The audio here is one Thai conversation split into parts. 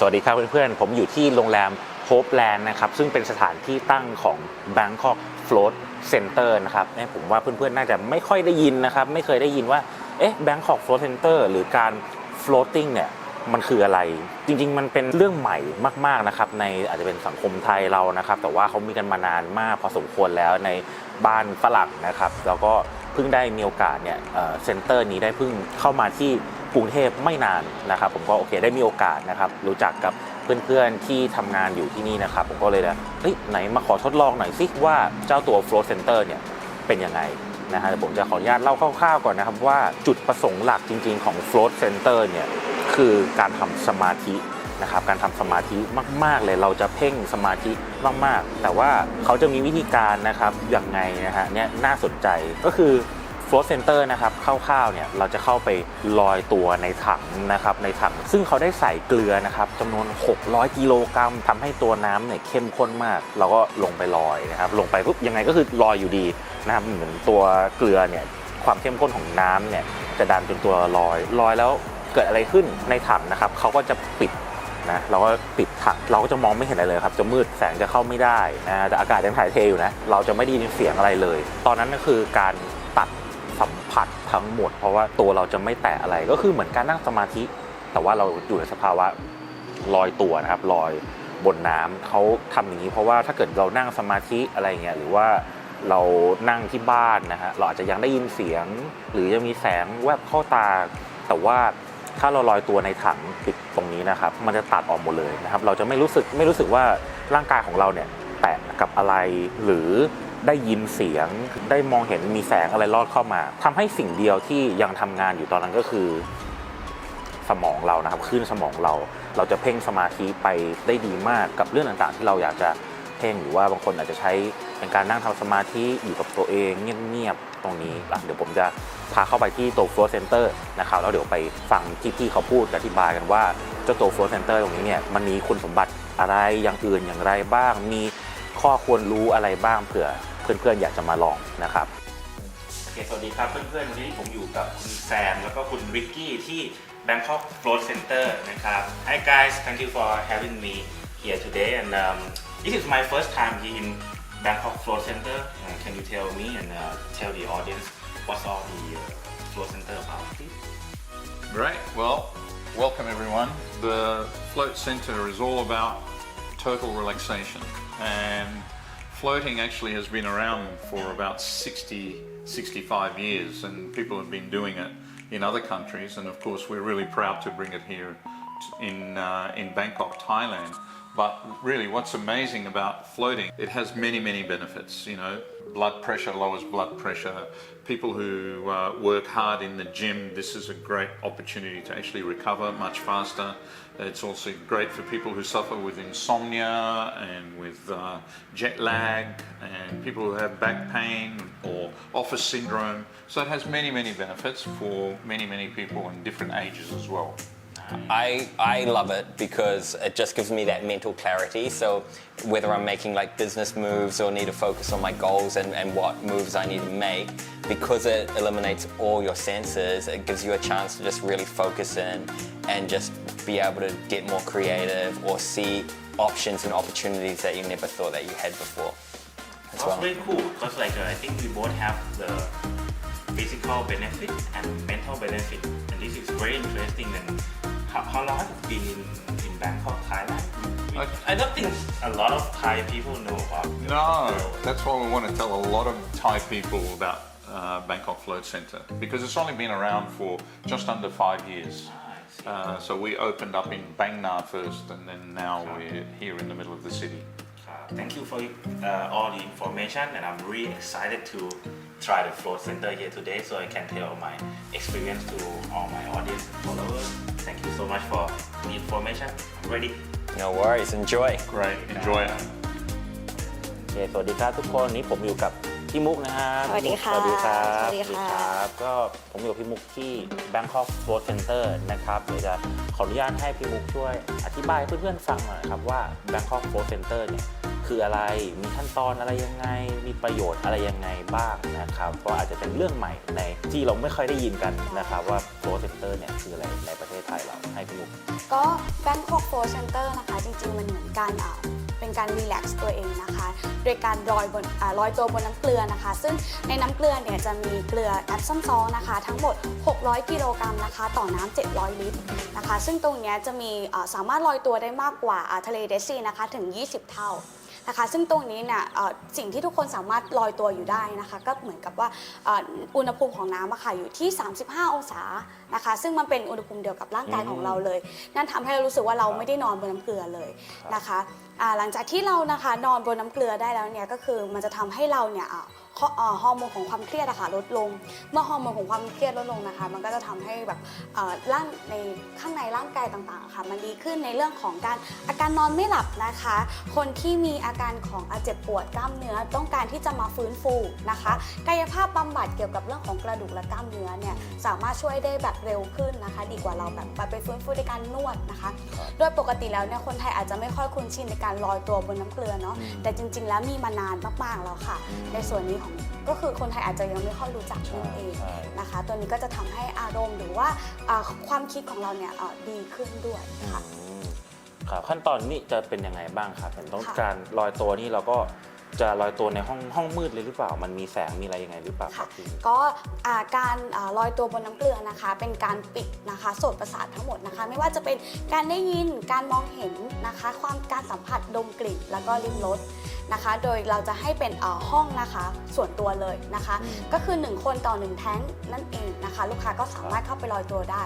สวัสดีครับเพื่อนๆ ผมอยู่ที่โรงแรม Hope Land นะครับ ซึ่งเป็นสถานที่ตั้งของ Bangkok Float Center นะครับผมว่าเพื่อนๆ น่าจะไม่ค่อยได้ยินนะครับ ไม่เคยได้ยินว่า เอ๊ะ Bangkok Float Center หรือการ floating เนี่ย มันคืออะไร จริงๆ มันเป็นเรื่องใหม่มากๆ นะครับ ในอาจจะเป็นสังคมไทยเรานะครับ แต่ว่าเขามีกันมานานมากพอสมควรแล้วในบ้านฝรั่งนะครับ แล้วก็เพิ่งได้มีโอกาสเนี่ยเซ็นเตอร์นี้ได้เพิ่งเข้ามาที่ กรุงเทพไม่นานนะครับ ผมก็โอเคได้มีโอกาสนะครับ รู้จักกับเพื่อนๆที่ทำงานอยู่ที่นี่นะครับ ผมก็เลยนะเฮ้ยไหนมาขอทดลองหน่อยสิว่าเจ้าตัว Float Center เนี่ยเป็นยังไงนะฮะผมจะขออนุญาตเล่าคร่าวๆก่อนนะครับ ว่าจุดประสงค์หลักจริง ๆของ Float Center เนี่ยคือการทำสมาธินะครับการทำสมาธิมากๆเลยเราจะเพ่งสมาธิมากๆ แต่ว่าเขาจะมีวิธีการนะครับอย่างไงนะฮะเนี่ยน่าสนใจก็คือ float center นะครับ คร่าวๆเนี่ยเราจะเข้าไปลอยตัวในถังนะครับในถัง ซึ่งเขาได้ใส่เกลือนะครับจำนวน 600 กิโลกรัมทำให้ตัวน้ำเนี่ยเข้มข้นมาก เราก็ลงไปลอยนะครับลงไปปุ๊บยังไงก็คือลอยอยู่ดีนะครับเหมือนตัวเกลือเนี่ยความเข้มข้นของน้ำเนี่ยจะดันจนตัวลอยลอยแล้วเกิดอะไรขึ้นในถังนะครับเขาก็จะปิดนะเราก็ปิดถังเราก็จะมองไม่เห็นอะไรเลยครับจะมืดแสงจะเข้าไม่ได้นะแต่อากาศยังถ่ายเทอยู่นะเราจะไม่ได้ยินเสียงอะไรเลย ตอนนั้นก็คือการตัดสัมผัส ทั้งหมด เพราะว่าตัวเราจะไม่แตะอะไรก็คือเหมือนการนั่งสมาธิ แต่ว่าเราอยู่ในสภาวะลอยตัวนะครับลอยบนน้ำเขาทำอย่างนี้เพราะว่าถ้าเกิดเรานั่งสมาธิอะไรเงี้ยหรือว่าเรานั่งที่บ้านนะฮะเราอาจจะยังได้ยินเสียง หรือยังมีแสงแวบเข้าตา แต่ว่าถ้าเราลอยตัวในถังปิดตรงนี้นะครับ มันจะตัดออกหมดเลยนะครับ เราจะไม่รู้สึกไม่รู้สึกว่าร่างกายของเราเนี่ยแตะกับอะไรหรือ ได้ยินเสียง ได้มองเห็นมีแสงอะไรลอดเข้ามาทำให้สิ่งเดียวที่ยังทำงานอยู่ตอนนั้นก็คือ สมองเรานะครับคลื่นสมองเรา เราจะเพ่งสมาธิไปได้ดีมากกับเรื่องต่างๆ ที่เราอยากจะเพ่งหรือว่าบางคนอาจจะใช้เป็นการนั่งทำสมาธิอยู่กับตัวเองเงียบๆตรงนี้อะเดี๋ยวผมจะพาเข้าไปที่ตัว flow center นะครับแล้วเดี๋ยวไปฟังที่พี่เขาพูดอธิบายกันว่าเจ้าตัว flow center ตรงนี้เนี่ยมันมีคุณสมบัติอะไรอย่างอื่นอย่างไรบ้าง มีข้อควรรู้อะไรบ้างเผื่อ เพื่อนๆอยากจะมาลองนะครับโอเคสวัสดีครับเพื่อนๆวันนี้ผมอยู่กับคุณแซมแล้วก็คุณริกกี้ที่ Bangkok Float Center นะครับ Hi guys thank you for having me here today and um, this is my first time here in Bangkok Float Center uh, can you tell me and uh, tell the audience what's all the uh, Float Center about please Great. Well, welcome everyone. The Float Centre is all about total relaxation. And floating actually has been around for about 60, 65 years, and people have been doing it in other countries. And of course, we're really proud to bring it here in, uh, in Bangkok, Thailand. But really, what's amazing about floating, it has many, many benefits. You know, blood pressure lowers blood pressure. People who uh, work hard in the gym, this is a great opportunity to actually recover much faster. It's also great for people who suffer with insomnia and with uh, jet lag and people who have back pain or office syndrome. So it has many, many benefits for many, many people in different ages as well. I, I love it because it just gives me that mental clarity. So whether I'm making like business moves or need to focus on my goals and, and what moves I need to make, because it eliminates all your senses, it gives you a chance to just really focus in and just be able to get more creative or see options and opportunities that you never thought that you had before That's well. very cool because like uh, I think we both have the physical benefit and mental benefit and this is very interesting and how, how long have you been in, in Bangkok, Thailand? I- I don't think a lot of Thai people know about No, that's why we want to tell a lot of Thai people about uh, Bangkok Float Centre because it's only been around for just under five years. Uh, so we opened up in Bang Na first, and then now we're here in the middle of the city. Uh, Thank you for uh, all the information, and I'm really excited to try the float center here today, so I can tell my experience to all my audience and followers. Thank you so much for the information. I'm ready. No worries, enjoy. Great, enjoy it. โอเคสวัสดีครับทุกคนนี่ผมอยู่กับพี่มุกนะครับสวัสดีค่ะสวัสดีครับสวัสดีค่ะรับก็ผมอยู่กับพี่มุกที่ Bangkok Float Center นะครับเดี๋ยวจะขออนุญาตให้พี่มุกช่วยอธิบายให้เพื่อนๆฟังหน่อยครับว่า Bangkok Float Center เนี่ย คืออะไร มีขั้นตอนอะไรยังไง มีประโยชน์อะไรยังไงบ้างนะครับ ก็อาจจะเป็นเรื่องใหม่ในที่เราไม่ค่อยได้ยินกันนะครับ ว่า flow center เนี่ยคืออะไรในประเทศไทยเราให้พี่มุกก็ Bangkok Flow Center นะคะ จริง ๆ มันเหมือนการเป็นการรีแลกซ์ตัวเองนะคะ โดยการลอยบนลอยตัวบนน้ำเกลือนะคะ ซึ่งในน้ำเกลือเนี่ยจะมีเกลือแอปซัมซอลนะคะ ทั้งหมด 600 กิโลกรัมนะคะ ต่อน้ำ700 ลิตรนะคะ ซึ่งตรงนี้จะมีสามารถลอยตัวได้มากกว่าอ่าทะเลเดซีนะคะ ถึง 20 เท่า นะคะ ซึ่งตรงนี้เนี่ยเอ่อสิ่งที่ทุกคนสามารถลอยตัวอยู่ได้นะคะ ก็เหมือนกับว่าเอ่ออุณหภูมิของน้ำอะค่ะอยู่ที่ 35 องศานะคะ ซึ่งมันเป็นอุณหภูมิเดียวกับร่างกายของเราเลย นั่นทำให้เรารู้สึกว่าเราไม่ได้นอนบนน้ำเกลือเลยนะคะอ่าหลังจากที่เรานะคะนอนบนน้ำเกลือได้แล้วเนี่ยก็คือมันจะทำให้เราเนี่ยอ่า ฮออ่าฮอร์โมนของความเครียดอะค่ะลดลง เมื่อฮอร์โมนของความเครียดลดลงนะคะ มันก็จะทำให้แบบเอ่อร่างในข้างในร่างกายต่างๆอะค่ะ มันดีขึ้นในเรื่องของการอาการนอนไม่หลับนะคะ คนที่มีอาการของอาเจ็บปวดกล้ามเนื้อต้องการที่จะมาฟื้นฟูนะคะ กายภาพบำบัดเกี่ยวกับเรื่องของกระดูกและกล้ามเนื้อเนี่ยสามารถช่วยได้แบบเร็วขึ้นนะคะ ดีกว่าเราแบบไปฟื้นฟูในการนวดนะคะ โดยปกติแล้วเนี่ยคนไทยอาจจะไม่ค่อยคุ้นชินในการลอยตัวบนน้ำเกลือเนาะแต่จริง ๆ แล้วมีมานานมากๆแล้วค่ะ ในส่วนนี้ของก็คือคนไทยอาจจะยังไม่ค่อยรู้จักนั่นเองใช่นะคะ ตัวนี้ก็จะทำให้อารมณ์หรือว่าอ่าความคิดของเราเนี่ยอ่าดีขึ้นด้วยค่ะอืมครับขั้นตอนนี้จะเป็นยังไงบ้างครับเห็นต้องค่ะการลอยตัวนี่เราก็ จะลอยตัวในห้องห้องมืดเลยหรือเปล่า มันมีแสงมีอะไรยังไงหรือเปล่าครัค่ะบพี่ ก็อ่าการอาลอยตัวบนน้ำเกลือนะคะ เป็นการปิดนะคะโสตประสาททั้งหมดนะคะ ไม่ว่าจะเป็นการได้ยินการมองเห็นนะคะ ความการสัมผัสดมกลิ่นแล้วก็ลิ้มรสนะคะ โดยเราจะให้เป็นอ่าห้องนะคะส่วนตัวเลยนะคะอืมก็คือ 1 คนต่อ 1 แท้งนั่นเองนะคะ ลูกค้าก็สามารถเข้าไปลอยตัวได้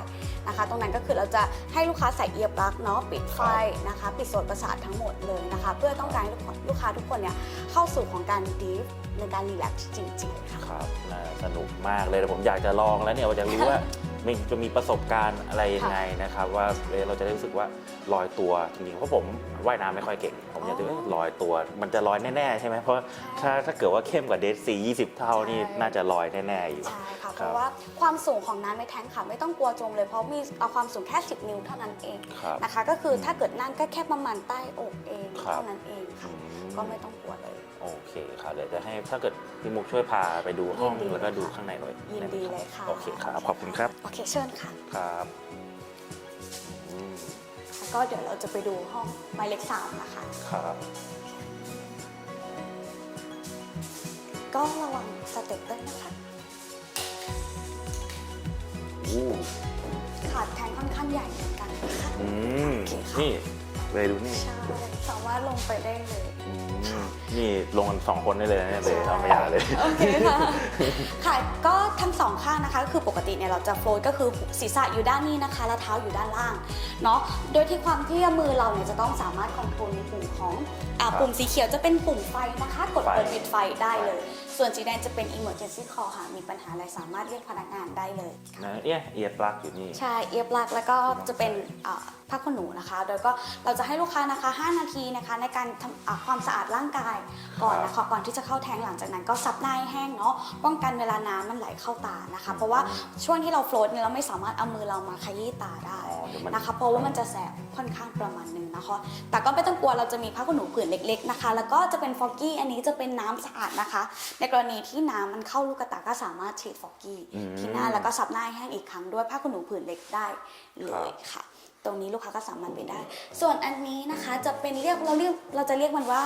นะคะ ตรงนั้นก็คือเราจะให้ลูกค้าใส่เอียร์ปลั๊กเนาะปิดไฟนะคะ ปิดโสตประสาททั้งหมดเลยนะคะ เพื่อต้องการให้ลูกค้าลูกค้าทุกคนเนี่ยเข้าสู่ของการดีฟในการรีแลกซ์จริงๆค่ะ ครับน่าสนุกมากเลยแต่ผมอยากจะลองแล้วเนี่ยว่าจะรู้ว่า มันจะมีประสบการณ์อะไรยังไงนะครับ ว่าเอ่อเราจะได้รู้สึกว่าลอยตัวจริงๆเพราะผมว่ายน้ำไม่ค่อยเก่ง ผมอยากจะเอ้ยลอยตัว มันจะลอยแน่ๆใช่ไหมเพราะถ้าถ้าเกิดว่าเข้มกว่าเดซซี20เท่านี่ใช่ น่าจะลอยแน่ๆอยู่ ใช่ค่ะ เพครับราะว่าความสูงของน้ำในแท้งค่ะไม่ต้องกลัวจมเลยเพราะมีเอาความสูงแค่ 10 นิ้วเท่านั้นเองครับนะคะ ก็คือถ้าเกิดนั่งก็แค่ประมาณใต้อกเองครับ เท่านั้นเองค่ะอืมก็ไม่ต้องกลัวเลย โอเคครับเดี๋ยวจะให้ถ้าเกิดพี่มุกช่วยพาไปดูห้องยินดีแล้วก็ดูค่ะข้างในหน่อยยินดีเลยค่ะโอเคครับขอบคุณครับโอเคเชิญค่ะ ครับอืมแล้วก็เดี๋ยวเราจะไปดูห้องหมายเลขสามนะคะ ครับก็ระวังสเต็ปด้วยนะคะ อู้ขาดแทงค่อนข้างใหญ่เหมือนกันนะคะ อืมโอเคค่ะ นี่ เลยดูนี่ใช่สามารถลงไปได้เลย อืมนี่ลงกันสองคนได้เลยนะเนี่ยเลยเอาไม่ยากเลย โอเคค่ะ ค่ะ ก็ทั้งสองข้างนะคะก็คือปกติเนี่ยเราจะโฟลดก็คือศีรษะอยู่ด้านนี้นะคะ และเท้าอยู่ด้านล่างเนาะ โดยที่ความที่มือเราเนี่ยจะต้องสามารถคอนโทรลในปุ่มของอ่าครับปุ่มสีเขียวจะเป็นปุ่มไฟนะคะ กดไฟ เปิดปิดไฟได้เลย ส่วนสีแดงจะเป็น emergency call ค่ะ มีปัญหาอะไรสามารถเรียกพนักงานได้เลยนะเนี่ยเอียร์ปลั๊กอยู่นี่ ใช่ เอียบลักแล้วก็จะเป็นอ่า ผ้าขนหนูนะคะ โดยก็เราจะให้ลูกค้านะคะ 5 นาทีนะคะ ในการทำอ่าความสะอาดร่างกายก่อนนะคะก่อนที่จะเข้าแท้งหลังจากนั้นก็ซับหน้าให้แห้งเนาะป้องกันเวลาน้ำมันไหลเข้าตานะคะ เพราะว่าช่วงที่เราโฟลตเนี่ยเราไม่สามารถเอามือเรามาขยี้ตาได้ อ๋อเดี๋ยวมัน นะคะเพราะว่ามันจะแสบค่อนข้างประมาณหนึงนะคะ แต่ก็ไม่ต้องกลัวเราจะมีผ้าขนหนูผืนเล็ก ๆนะคะ แล้วก็จะเป็นฟอกกี้อันนี้จะเป็นน้ำสะอาดนะคะ ในกรณีที่น้ำมันเข้าลูกตาก็สามารถฉีดฟอกกี้อืมที่หน้าแล้วก็ซับหน้าให้แห้งอีกครั้งด้วยผ้าขนหนูผืนเล็กได้เลครัยบ ค่ะ ตรงนี้ลูกค้าก็สามารถไปได้ ส่วนอันนี้นะคะจะเป็นเรียกเราเรียกเราจะเรียกมันว่า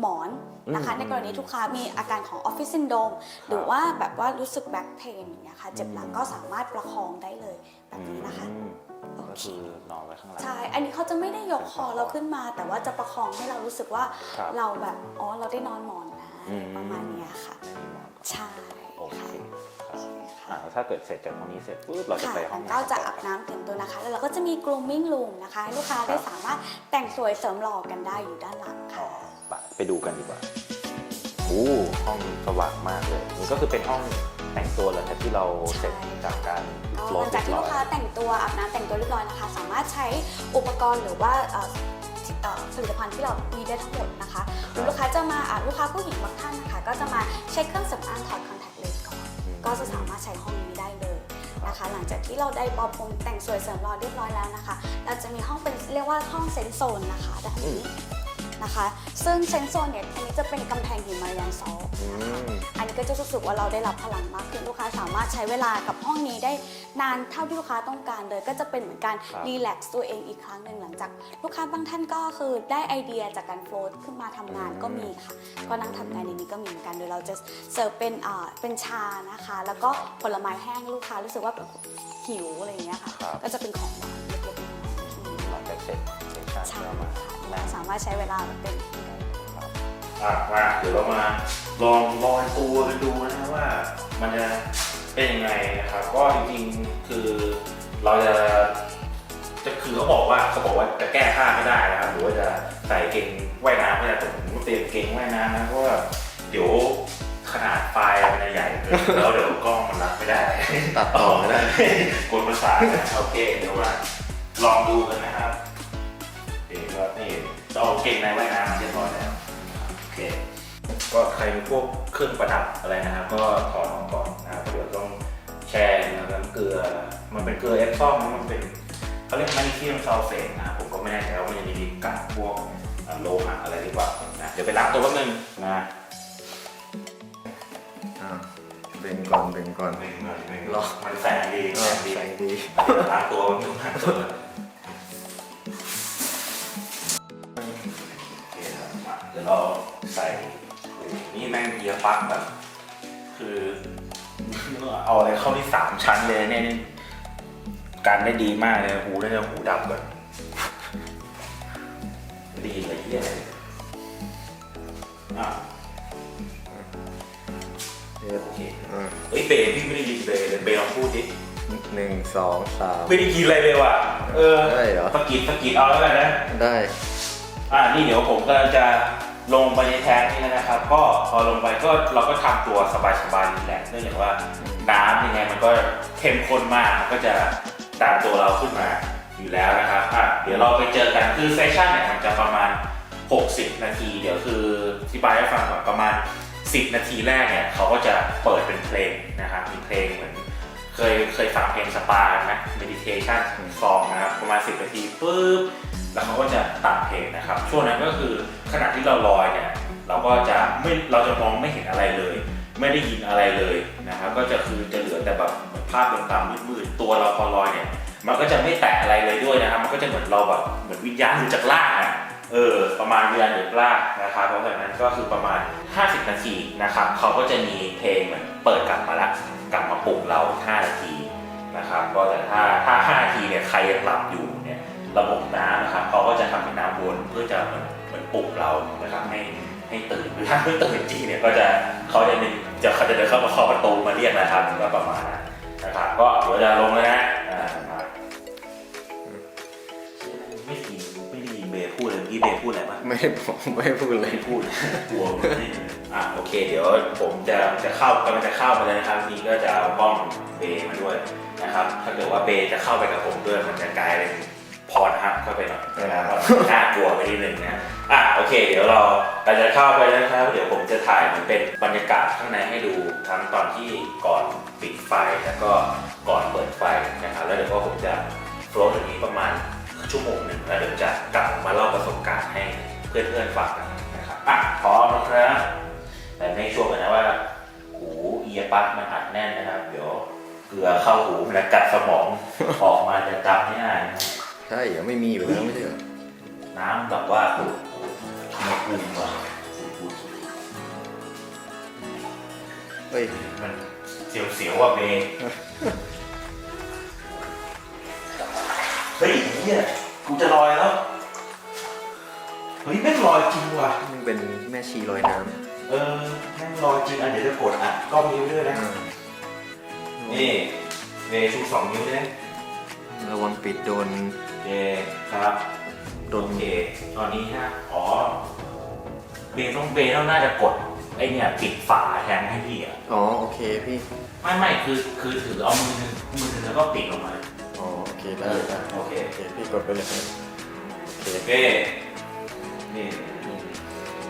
หมอนนะคะอืมในกรณีลูกค้ามีอาการของออฟฟิศซินโดมหรือว่าแบบว่ารู้สึกแบ็คเพนอย่างเงี้ยค่ะเจ็บหลังก็สามารถประคองได้เลยแบบนี้นะคะอืมโอก็เคคือนอนไว้ข้างหลังใช่ อันนี้เขาจะไม่ได้ยกคอเราขึ้นมา แต่ว่าจะประคองให้เรารู้สึกว่าครับเราแบบอ๋อเราได้นอนหมอนนะอืมประมาณเนี้ยค่ะให้นอนก่อนใช่โอเคค่ะครับอ่า ถ้าเกิดเสร็จจากตรงนี้เสร็จปุ๊บเราจะค่ะไปห้องก็จะอาบน้ำเตรียมตัวนะคะ แล้วเราก็จะมี grooming room นะคะให้ลูกค้าได้สามารถแต่งสวยเสริมหล่อกันได้อยู่ด้านหลังอ๋อค่ะไปไปดูกันดีกว่าโอ้ห้องสว่างมากเลยนี่ก็คือเป็นห้องแต่งตัวหลังจากที่เราเสร็จจากการก็โฟลหตลังจากที่เรียลูบกร้ค้าอยแต่งตัวอาบน้ำแต่งตัวเรียบร้อยนะคะ สามารถใช้อุปกรณ์หรือว่าเอ่อเอ่อผลิตภัณฑ์ที่เรามีได้ทั้งหมดนะคะหรือลูกค้าจะมาอะลูกค้าผู้หญิงบางท่านนะคะ ก็จะมาเช็คเครื่องสำอางถอดคอนแทคเลนส์ ก็จะสามารถใช้ห้องนี้ได้เลยนะคะ หลังจากที่เราได้ปอบผมแต่งสวยเสริมรอเรียบร้อยแล้วนะคะ เราจะมีห้องเป็นเรียกว่าห้องเซนโซนนะคะด้านนี้นะคะ ซึ่งเซนโซนเนี่ยอันนี้จะเป็นกำแพงหินมายันซอลนะคะอันนี้ก็จะรู้สึกว่าเราได้รับพลังมากขึ้นลูกค้าสามารถใช้เวลากับห้องนี้ได้นานเท่าที่ลูกค้าต้องการเลย ก็จะเป็นเหมือนการครับรีแลกซ์ตัวเองอีกครั้งหนึ่งหลังจาก ลูกค้าบางท่านก็คือได้ไอเดียจากการโฟลตขึ้นมาทำงานก็มีค่ะ ก็นั่งทำงานในนี้ก็มีเหมือนกันโดยเราจะเสิร์ฟเป็นอ่าเป็นชานะคะ แล้วก็ผลไม้แห้งลูกค้ารู้สึกว่าแบบหิวอะไรอย่างเงี้ยค่ะครับก็จะเป็นของหวานเล็กๆน้อยๆอืมหลังจากเสร็จเซสชั่นใช่ก็มา ค่ะนั่งสามารถใช้เวลาแบบเต็มที่ได้อะมาเดี๋ยวเรามาลองลอยตัวกันดูนะว่า มันจะเป็นยังไงนะครับ ก็จริงๆคือเราจะจะคือเขาบอกว่าเขาบอกว่าจะแก้ผ้าไม่ได้นะครับหรือว่าจะใส่เกงว่ายน้ำไม่ได้แต่ผมก็เตรียมเกงว่ายน้ำนะเพราะว่าเดี๋ยวขนาดไฟล์มันจะใหญ่เกินแล้วเดี๋ยวกล้องมันรับไม่ได้ตัดต่อไม่ได้กดประสาทนะโอเคเดี๋ยวมาลองดูกันนะครับเดี๋ยวก็นี่จะ เอาเกงในว่ายน้ำมาเรียบร้อยแล้วโอเค ก็ใครมีพวกเครื่องประดับอะไรนะครับ ก็ถอดออกก่อนนะครับเพราะเดี๋ยวต้องแช่น้ำเกลือ มันเป็นเกลือเอฟซอมมันเป็นเขาเรียกแมกนีเซียมซัลเฟตนะครับผมก็ไม่แน่ใจว่ามันจะมีฤทธิ์กับพวกโลหะอะไรหรือเปล่านะเดี๋ยวไปล้างตัวแป๊บนึงนะอ่าเบ่งก่อนเบ่งก่อนหนึ่งหน่อยหนึ่งรอมันแสงดีอ่าแสงดีแสงดีเดี๋ยวล้างตัวแป๊บนึงล้างตัว ยียร์ปลั๊กแบบ คือ เอาอะไรเข้าที่สามชั้นเลยเนี่ยนี่การได้ดีมากเลยหูได้จะหูดับแบบดีเลยเยี่ยเลยอะเดี๋ยวโอเคอ่าเฮ้ยเบย์พี่ไม่ได้ยินเบย์เลยเบย์ลองพูดดิหนึ่งสองสามไม่ได้ยินอะไรเลยว่ะ เออได้เหรอสะกิดสะกิดเอาแล้วกันนะ ได้ อ่านี่เดี๋ยวผมกำลังจะ ลงไปในแทงนี่นะครับ ก็พอลงไปก็เราก็ทำตัวสบายๆนี่แหละเนื่องจากว่าน้ำยังไงมันก็เข้มข้นมากมันก็จะดันตัวเราขึ้นมาอยู่แล้วนะครับอะเดี๋ยวเราไปเจอกันคือเซสชั่นเนี่ยมันจะประมาณ 60 นาที เดี๋ยวคืออธิบายให้ฟังก่อนประมาณ 10 นาทีแรกเนี่ยเขาก็จะเปิดเป็นเพลงนะครับมีเพลงเหมือน เคยเคยฟังเพลงสปาไหม meditation ซองนะครับประมาณ 10นาทีปุ๊บแล้วเขาก็จะตัดเพลงนะครับ ช่วงนั้นก็คือขณะที่เราลอยเนี่ยเราก็จะไม่เราจะมองไม่เห็นอะไรเลย ไม่ได้ยินอะไรเลยนะครับก็จะคือจะเหลือแต่แบบเหมือนภาพดำๆมืดๆตัวเราพอลอยเนี่ยมันก็จะไม่แตะอะไรเลยด้วยนะครับ มันก็จะเหมือนเราแบบเหมือนวิญญาณหรือจากล่างอะเออประมาณวิญญาณหรือล่างนะครับเพราะฉะนั้นก็คือประมาณ 50 นาทีนะครับเขาก็จะมีเพลงเหมือนเปิดกลับมาละ กลับมาปลุกเรา5นาทีนะครับก็แต่ถ้าถ้า5นาทีเนี่ยใครยังหลับอยู่เนี่ยระบบน้ำนะครับเขาก็จะทำให้น้ำวนเพื่อจะเหมือนเหมือนปลุกเรานะครับให้ให้ตื่นหรือถ้าไม่ตื่นจริงเนี่ยก็จะเขาจะมีจะเขาจะเดินเข้ามาเคาะประตูมาเรียกนะครับก็ประมาณนั้นนะครับก็เดี๋ยวจะลงแล้วนะอ่ามาไม่ดีไม่ได้ยินเบย์พูดเลยเมื่อกี้เบย์พูดอะไร บ้างไม่ผมไม่พูดเลย ไม่พูดกลัวมันไม่อะโอเค เดี๋ยวผมจะจะเข้ากำลังจะเข้าไปเลยนะครับนี่ก็จะเอากล้องเบย์มาด้วยนะครับ ถ้าเกิดว่าเบย์จะเข้าไปกับผมด้วยมันจะกลายเป็นพรฮับเข้าไปหน่อยนะครับน่ากลัวไปนิดนึงนะอะโอเค เดี๋ยวเราเราจะเข้าไปแล้วนะครับ เดี๋ยวผมจะถ่ายมันเป็นบรรยากาศข้างในให้ดูทั้งตอนที่ก่อนปิดไฟแล้วก็ก่อนเปิดไฟนะครับ แล้วเดี๋ยวก็ผมจะโฟล์ตรงนี้ประมาณชั่วโมงหนึ่งแล้วเดี๋ยวจะกลับมาเล่าประสบการณ์ให้ เพื่อนๆฟังกันนะครับอะพร้อมนะครับแต่ไม่ชัวร์กันนะว่าหูเอียปักมันอัดแน่นนะครับ เดี๋ยวเกลือเข้าหูมันจะกัดสมอง ออกมาจะจำไม่ได้นะครับใช่ยังไม่มีอยู่แล้วไม่ใช่เหรอน้ำแบบว่าอุณหภูมิอะเฮ้ยมันเสียวๆว่ะเบเฮ้ยเฮียกูจะลอยแล้วเฮ้ยแม่งลอยจริงว่ะ มันเป็นแม่ชีลอยน้เออแม่งลอยจริงอะเดี๋ยวจะกดอะกล้องนิ้วด้วยำนะอ่านี่เบชูสองนิ้วเลยระวังปิดโดนเบครับโดนโอเคตอนนี้ฮะอ๋อเบต้องเบต้องน่าจะกดไอเนี่ยปิดฝาแทนให้พี่อะ อ๋อโอเคพี่ ไม่ไม่คือคือถือเอามือนึงมือนึงแล้วก็ปิดลงมา อ๋อโอเคได้ได้โอเค โอเคพี่กดไปเลยครับโอเคโอเค นี่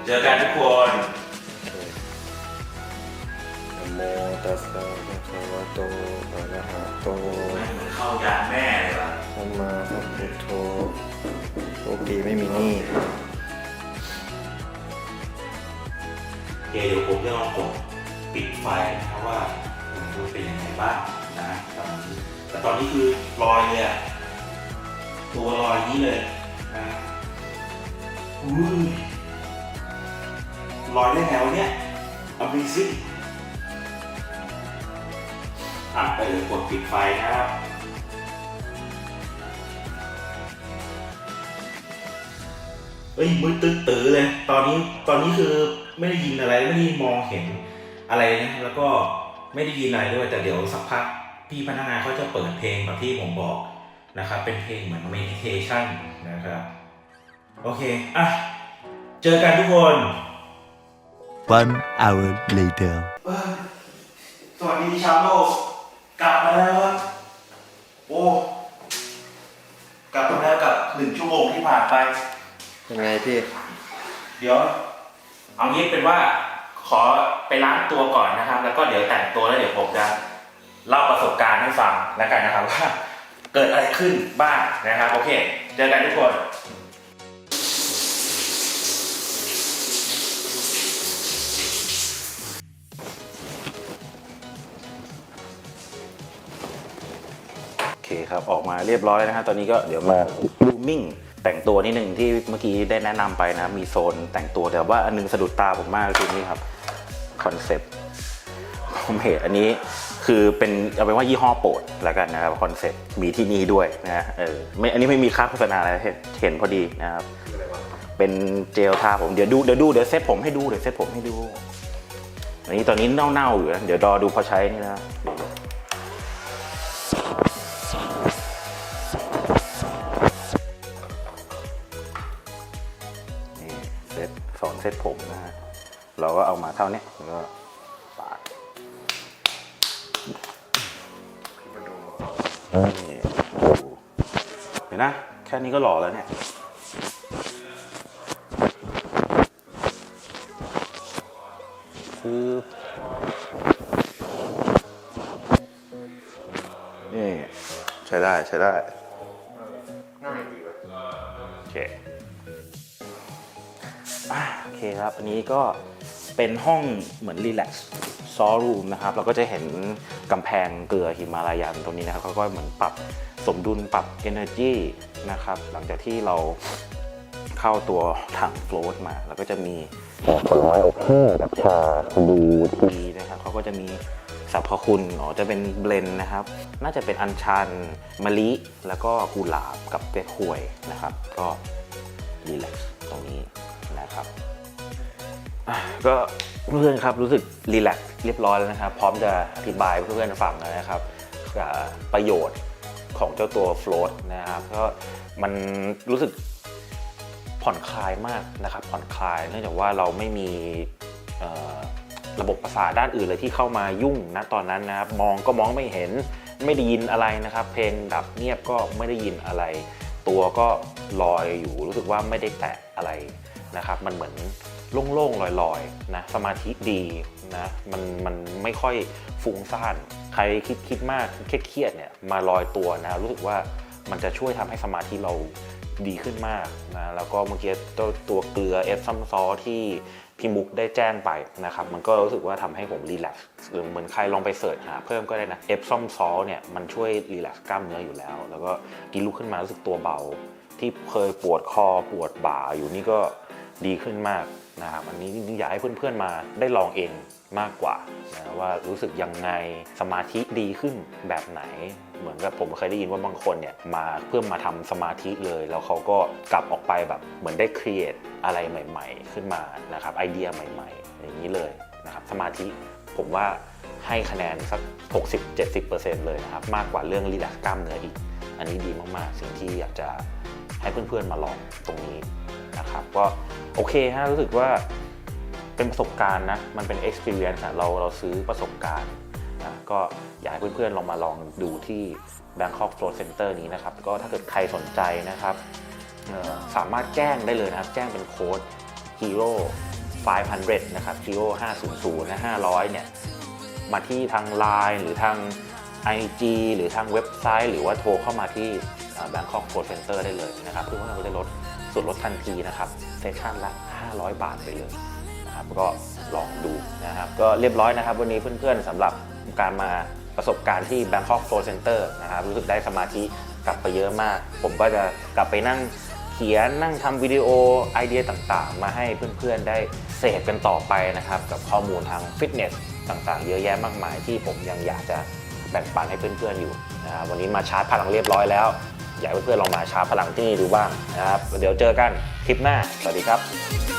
เจอกันทุกคนโอเคนะโมตัสสะภะคะวะโตอะระหะโตไม่เหมือนเข้ายานแม่เลยว่ะสัมมาสัมพุทโธโชคดีไม่มีหนี้เคเดี๋ยวผมจะลองกดปิดไฟนะครับว่ามันจะเป็นยังไงบ้างนะตอนนี้แต่ตอนนี้คือลอยเลยอะตัวลอยอย่างนี้เลยนะอุ้ย ลอยได้ไงวะเนี่ย Amazing อะไปเลยกดปิดไฟนะครับ เอ้ยมืดตึ๊ดตื้อเลย ตอนนี้ตอนนี้คือไม่ได้ยินอะไรไม่ได้มองเห็นอะไรนะแล้วก็ไม่ได้ยินอะไรด้วยแต่เดี๋ยวสักพักพี่พนักงานเขาจะเปิดเพลงแบบที่ผมบอกนะครับ เป็นเพลงเหมือน meditation นะครับ โอเค อะ เจอกันทุกคน One hour later. สวัสดีชาวโลก กลับมาแล้วครับโอ้ กลับมาแล้วกับหนึ่งชั่วโมงที่ผ่านไป ยังไงพี่ เดี๋ยว เอางี้เป็นว่า ขอไปล้างตัวก่อนนะครับ แล้วก็เดี๋ยวแต่งตัวแล้วเดี๋ยวผมจะเล่าประสบการณ์ให้ฟังแล้วกันนะครับว่า เกิดอะไรขึ้นบ้างนะครับ โอเค เจอกันทุกคน คครับ ออกมาเรียบร้อยแล้วนะฮะตอนนี้ก็เดี๋ยวมา grooming แต่งตัวนิดหนึ่งที่เมื่อกี้ได้แนะนำไปนะครับมีโซนแต่งตัวแต่ว่าอันนึงสะดุดตาผมมากคือนี่ครับคอนเซปต์ผมเห็นอันนี้คือเป็นเอาเป็นว่ายี่ห้อโปรดแล้วกันนะครับคอนเซปต์มีที่นี่ด้วยนะฮะเออไม่อันนี้ไม่มีค่าโฆษณาอะไรเห็นเห็นพอดีนะครับเป็นเจลทาผมเดี๋ยวดูเดี๋ยวดูเดี๋ยวเซ็ตผมให้ดูเดี๋ยวเซ็ตผมให้ดูอันนี้ตอนนี้เน่าๆอยู่นะเดี๋ยวรอดูพอใช้นี่นะ เราก็เอามาเท่านี้แล้วก็ปาดนี่ดูเห็นนะ แค่นี้ก็หล่อแล้วเนี่ยคือนี่ใช้ได้ใช้ได้โอเคโอเคครับ อันนี้ก็ เป็นห้องเหมือนรีแลกซ์ซอรูมนะครับเราก็จะเห็นกำแพงเกลือหิมาลายันตรงนี้นะครับเขาก็เหมือนปรับสมดุลปรับ Energy นะครับหลังจากที่เราเข้าตัวถังโฟลตมา แล้วก็จะมีผลไม้อบแห้งกับชาบูทีนะครับเขาก็จะมีสรรพคุณอ๋อจะเป็นเบลนด์นะครับ น่าจะเป็นอัญชันมะลิ แล้วก็กุหลาบกับเป๊กฮวยนะครับ ก็รีแลกซ์ ก็เพื่อนครับรู้สึกรีแลกซ์เรียบร้อยแล้วนะครับ พร้อมจะอธิบายเพื่อนๆฟังแล้วนะครับกับประโยชน์ของเจ้าตัวโฟลตนะครับก็มันรู้สึกผ่อนคลายมากนะครับ ผ่อนคลายเนื่องจากว่าเราไม่มีระบบประสาทด้านอื่นเลยที่เข้ามายุ่งนะตอนนั้นนะครับ มองก็มองไม่เห็นไม่ได้ยินอะไรนะครับ เพลงดับเงียบก็ไม่ได้ยินอะไร ตัวก็ลอยอยู่รู้สึกว่าไม่ได้แตะอะไรนะครับ มันเหมือน โล่งๆลอยๆนะสมาธิดีนะมันมันไม่ค่อยฟุ้งซ่าน ใครคิดคิดมากเครียดๆเนี่ยมาลอยตัวนะรู้สึกว่ามันจะช่วยทำให้สมาธิเราดีขึ้นมากนะแล้วก็เมื่อกี้ตัวตัวเกลือเอฟซัมซอที่พี่มุกได้แจ้งไปนะครับ มันก็รู้สึกว่าทำให้ผมรีแลกซ์หรือเหมือนใครลองไปเสิร์ชหาเพิ่มก็ได้นะเอฟซัมซอเนี่ยมันช่วยรีแลกซ์กล้ามเนื้ออยู่แล้ว แล้วก็กินลุกขึ้นมารู้สึกตัวเบา ที่เคยปวดคอปวดบ่าอยู่นี่ก็ดีขึ้นมาก นะครับอันนี้อยากให้เพื่อนๆมาได้ลองเองมากกว่านะว่ารู้สึกยังไงสมาธิดีขึ้นแบบไหน เหมือนกับผมเคยได้ยินว่าบางคนเนี่ยมาเพื่อมาทำสมาธิเลย แล้วเขาก็กลับออกไปแบบเหมือนได้ครีเอทอะไรใหม่ ๆ ขึ้นมานะครับไอเดียใหม่ ๆ อย่างนี้เลยนะครับสมาธิผมว่าให้คะแนนสัก 60-70%เลยนะครับมากกว่าเรื่องรีแลกซ์กล้ามเนื้ออีก อันนี้ดีมากๆ สิ่งที่อยากจะให้เพื่อนๆมาลองตรงนี้ นะครับก็โอเคฮะรู้สึกว่าเป็นประสบการณ์นะ มันเป็น experience นะเราเราซื้อประสบการณ์นะก็อยากให้เพื่อนๆลองมาลองดูที่ Bangkok Float Center นี้นะครับ ก็ถ้าเกิดใครสนใจนะครับสามารถแจ้งได้เลยนะครับ แจ้งเป็นโค้ด Hero 500 นะครับ Hero 500นะ500 เนี่ย มาที่ทาง Line หรือทาง IG หรือทางเว็บไซต์ หรือว่าโทรเข้ามาที่ Bangkok Float Center ได้เลยนะครับเพื่อว่าเราจะลด ส่วนลดทันทีนะครับเซสชั่นละ 500 บาทไปเลยนะครับก็ลองดูนะครับก็เรียบร้อยนะครับ วันนี้เพื่อนๆสำหรับการมาประสบการณ์ที่ Bangkok Flow Center นะครับรู้สึกได้สมาธิกลับไปเยอะมาก ผมก็จะกลับไปนั่งเขียนนั่งทำวิดีโอไอเดียต่างๆ มาให้เพื่อนๆได้เสพกันต่อไปนะครับ กับข้อมูลทางฟิตเนสต่างๆ เยอะแยะมากมายที่ผมยังอยากจะแบ่งปันให้เพื่อนๆอยู่นะครับวันนี้มาชาร์จพลังเรียบร้อยแล้ว อยากให้เพื่อนๆลองมาชาร์จพลังที่นี่ดูบ้างนะครับเดี๋ยวเจอกันคลิปหน้า สวัสดีครับ